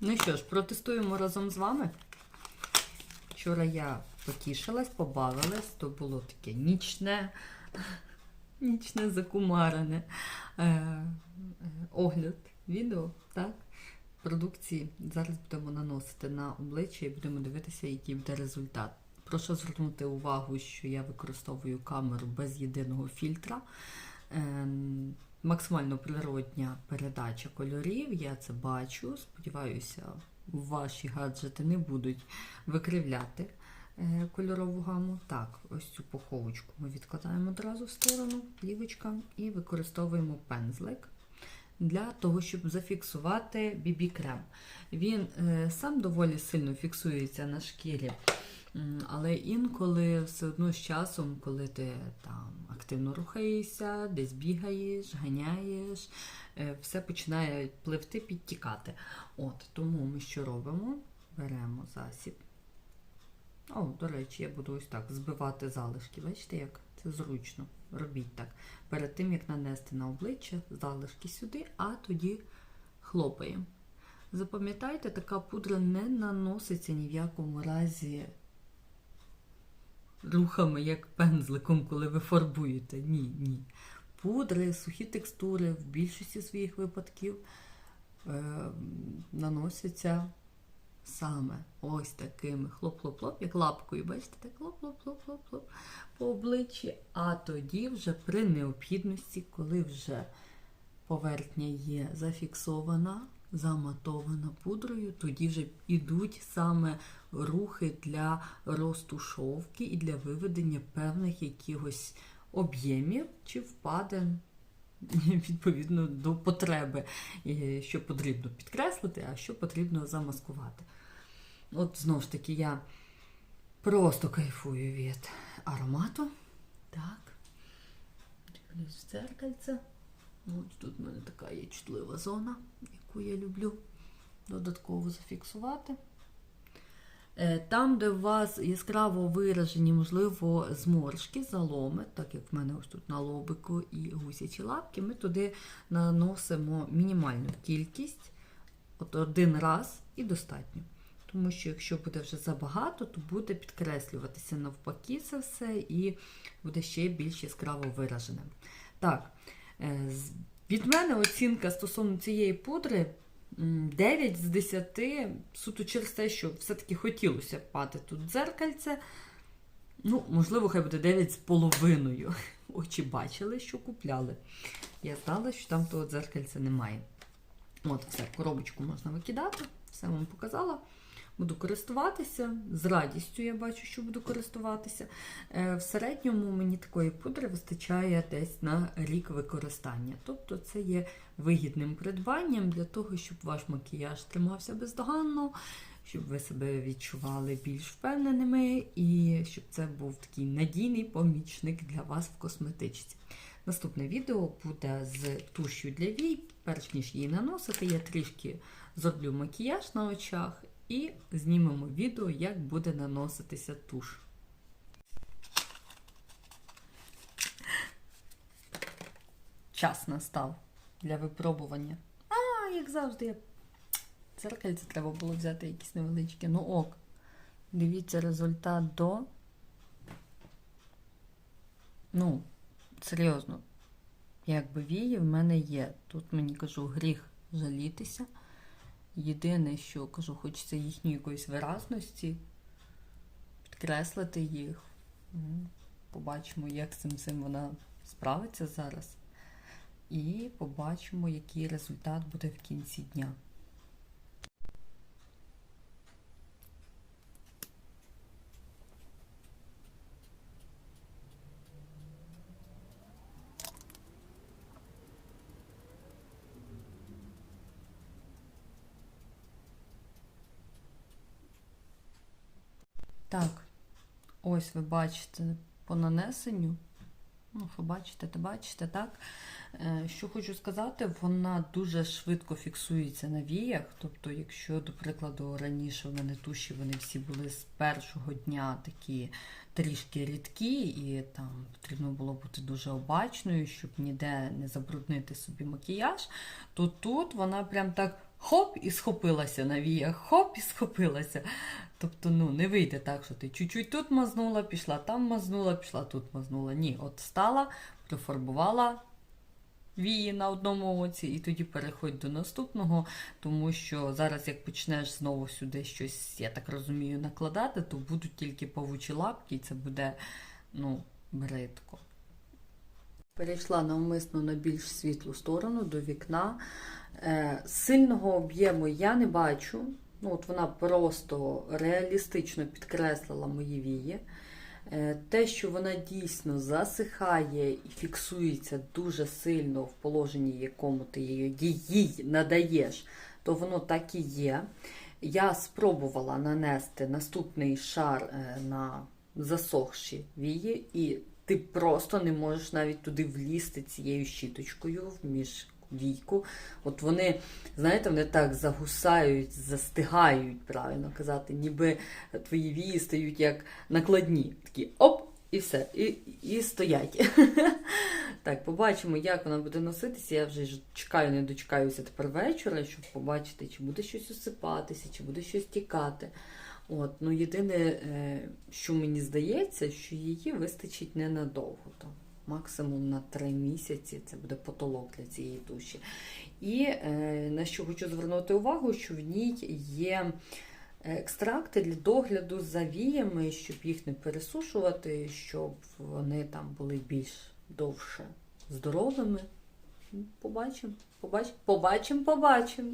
Ну що ж, протестуємо разом з вами. Вчора я потішилась, побавилась, то було таке нічне, нічне закумарене е, е, огляд відео, так? Продукції. Зараз будемо наносити на обличчя і будемо дивитися, який буде результат. Прошу звернути увагу, що я використовую камеру без єдиного фільтра. Максимально природня передача кольорів, я це бачу. Сподіваюся, ваші гаджети не будуть викривляти е, кольорову гаму. Так, ось цю поховочку ми відкладаємо одразу в сторону, плівочка, і використовуємо пензлик для того, щоб зафіксувати BB-крем. Він е, сам доволі сильно фіксується на шкірі. Але інколи все одно з часом, коли ти там активно рухаєшся, десь бігаєш, ганяєш, е, все починає пливти, підтікати. От, тому ми що робимо? Беремо засіб. О, до речі, я буду ось так збивати залишки. Бачите, як це зручно. Робіть так. Перед тим, як нанести на обличчя залишки сюди, а тоді хлопаємо. Запам'ятайте, така пудра не наноситься ні в якому разі рухами, як пензликом, коли ви фарбуєте. Ні, ні. Пудри, сухі текстури в більшості своїх випадків е, наносяться саме ось такими хлоп-хлоп-хлоп, як лапкою, бачите, так хлоп-хлоп-хлоп-хлоп по обличчі. А тоді вже при необхідності, коли вже поверхня є зафіксована, заматована пудрою, тоді вже йдуть саме рухи для розтушовки і для виведення певних якихось об'ємів чи впадин. Відповідно до потреби, що потрібно підкреслити, а що потрібно замаскувати. От знову ж таки, я просто кайфую від аромату. Так. Дивлюсь в дзеркальце. Ось тут в мене така є чутлива зона, яку я люблю додатково зафіксувати. Е, Там, де у вас яскраво виражені, можливо, зморшки, заломи, так як в мене ось тут на лобику і гусячі лапки, ми туди наносимо мінімальну кількість, от один раз і достатньо. Тому що якщо буде вже забагато, то буде підкреслюватися навпаки це все і буде ще більш яскраво вираженим. Так, е, від мене оцінка стосовно цієї пудри 9 з 10, суто через те, що все-таки хотілося пати тут дзеркальце. Ну, можливо, хай буде 9 з половиною. Очі бачили, що купляли. Я знала, що там того дзеркальця немає. От, все, коробочку можна викидати, все вам показала. Буду користуватися. З радістю я бачу, що буду користуватися. Е, В середньому мені такої пудри вистачає десь на рік використання. Тобто це є вигідним придбанням для того, щоб ваш макіяж тримався бездоганно, щоб ви себе відчували більш впевненими і щоб це був такий надійний помічник для вас в косметичці. Наступне відео буде з тушю для вій. Перш ніж її наносити, я трішки зроблю макіяж на очах і знімемо відео, як буде наноситися туш. Час настав для випробування. А, як завжди, дзеркальце треба було взяти якісь невеличкі. Ну ок. Дивіться результат до. Ну, серйозно. Якби вії в мене є. Тут мені кажу гріх жалітися. Єдине, що кажу, хочеться їхньої якоїсь виразності, підкреслити їх. Побачимо, як з цим всім вона справиться зараз. І побачимо, який результат буде в кінці дня. Так, ось ви бачите по нанесенню. Ну, що бачите, то бачите, так? Е, Що хочу сказати, вона дуже швидко фіксується на віях. Тобто, якщо, до прикладу, раніше в мене туші вони всі були з першого дня такі трішки рідкі, і там потрібно було бути дуже обачною, щоб ніде не забруднити собі макіяж, то тут вона прям так хоп і схопилася на віях, хоп і схопилася. Тобто, ну, не вийде так, що ти чуть-чуть тут мазнула, пішла там мазнула, пішла тут мазнула. Ні, от стала, прифарбувала вії на одному оці, і тоді переходь до наступного, тому що зараз, як почнеш знову сюди щось, я так розумію, накладати, то будуть тільки павучі лапки, і це буде ну, бридко. Перейшла навмисно на більш світлу сторону до вікна. Е, сильного об'єму я не бачу. Ну, от вона просто реалістично підкреслила мої вії. Е, Те, що вона дійсно засихає і фіксується дуже сильно в положенні, якому ти її, надаєш, то воно так і є. Я спробувала нанести наступний шар е, на засохші вії, і ти просто не можеш навіть туди влізти цією щіточкою між війку. От вони, знаєте, вони так загусають, застигають, правильно казати, ніби твої вії стають як накладні. Такі оп, і все, і, і стоять. Так, побачимо, як вона буде носитися. Я вже чекаю, не дочекаюся тепер вечора, щоб побачити, чи буде щось осипатися, чи буде щось тікати. От, ну єдине, е, що мені здається, що її вистачить ненадовго. Там, максимум на три місяці це буде потолок для цієї туші. І е, на що хочу звернути увагу, що в ній є екстракти для догляду за віями, щоб їх не пересушувати, щоб вони там були більш довше здоровими. Побачимо, побачимо, побачимо, побачимо.